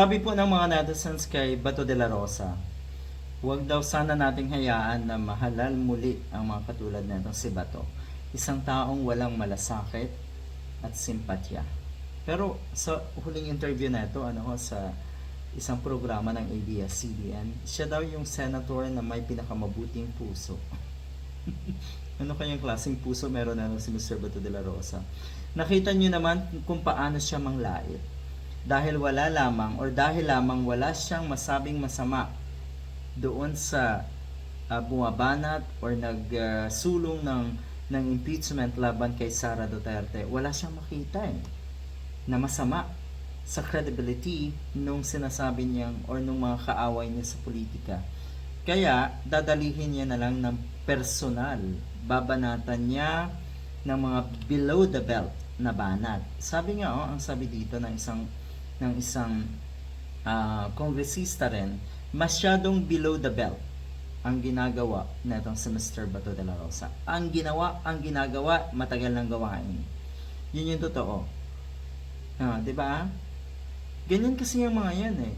Sabi po ng mga netizens kay Bato de la Rosa, huwag daw sana nating hayaan na mahalal muli ang mga katulad nitong si Bato. Isang taong walang malasakit at simpatya. Pero sa huling interview na ito, ano ho, sa isang programa ng ABS-CBN, siya daw yung senator na may pinakamabuting puso. ano kayang klaseng puso meron na si Mr. Bato de la Rosa? Nakita niyo naman kung paano siya manglait. Dahil wala lamang or dahil lamang wala siyang masabing masama doon sa uh, bumabanat or nagsulong ng ng impeachment laban kay Sara Duterte, wala siyang makita eh, na masama sa credibility nung sinasabi niyang or nung mga kaaway niya sa politika. Kaya, dadalihin niya na lang ng personal. Babanatan niya ng mga below the belt na banat. Sabi nga, oh, ang sabi dito ng isang ng isang ah, kongresista rin, masyadong below the belt ang ginagawa netong si Mr. Bato de la Rosa. Ang ginawa, ang ginagawa, matagal nang gawain. Yun yung totoo. Ah, 'di ba? Ganyan kasi yung mga yan eh.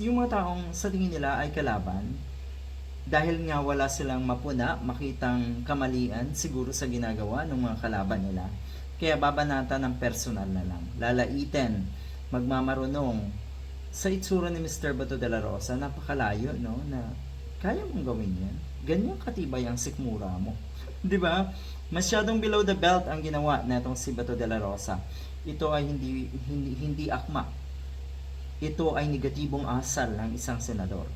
Yung mga taong sa tingin nila ay kalaban, dahil nga wala silang mapuna, makitang kamalian siguro sa ginagawa ng mga kalaban nila. Kaya babanatan ng personal na lang. Lalaitin, magmamarunong. Sa itsura ni Mr. Bato de la Rosa, napakalayo, no? Na kaya mong gawin yan. Ganyan katibay ang sikmura mo. 'Di ba? Masyadong below the belt ang ginawa netong si Bato de la Rosa. Ito ay hindi hindi, hindi akma. Ito ay negatibong asal ng isang senador.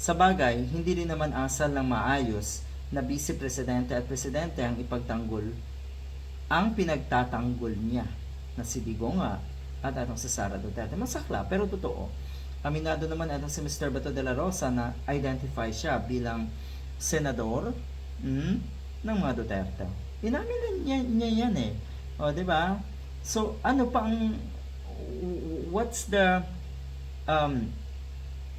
Sa bagay, hindi rin naman asal ng maayos na vice presidente at presidente ang ipagtanggol ang pinagtatanggol niya na si Digong nga at atong si Sara Duterte. Masakla, pero totoo. Aminado naman atong si Mr. Bato de la Rosa na identify siya bilang senador mm, ng mga Duterte. Inamin niya, niya yan eh. O, di ba? So, ano pa ang what's the um,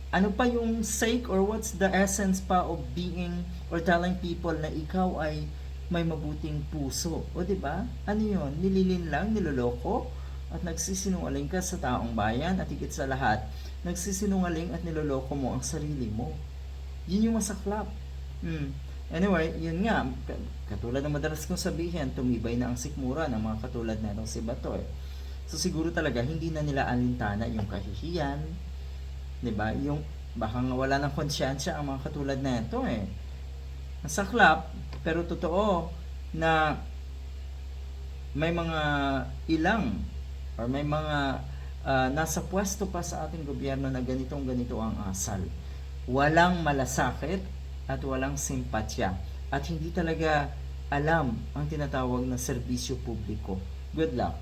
ano pa yung sake or what's the essence pa of being or telling people na ikaw ay may mabuting puso. O di ba? Ano 'yon? Nililin lang, niloloko at nagsisinungaling ka sa taong bayan at higit sa lahat, nagsisinungaling at niloloko mo ang sarili mo. Yun yung masaklap. Hmm. Anyway, yun nga, ka- katulad ng madalas kong sabihin, tumibay na ang sikmura ng mga katulad na itong si Bato eh. So siguro talaga hindi na nila alintana yung kahihiyan, 'di ba? Yung baka nga wala ng konsyensya ang mga katulad na ito eh. Masaklap, pero totoo na may mga ilang or may mga ah, nasa pwesto pa sa ating gobyerno na ganitong ganito ang asal. Walang malasakit at walang simpatya at hindi talaga alam ang tinatawag na serbisyo publiko. Good luck.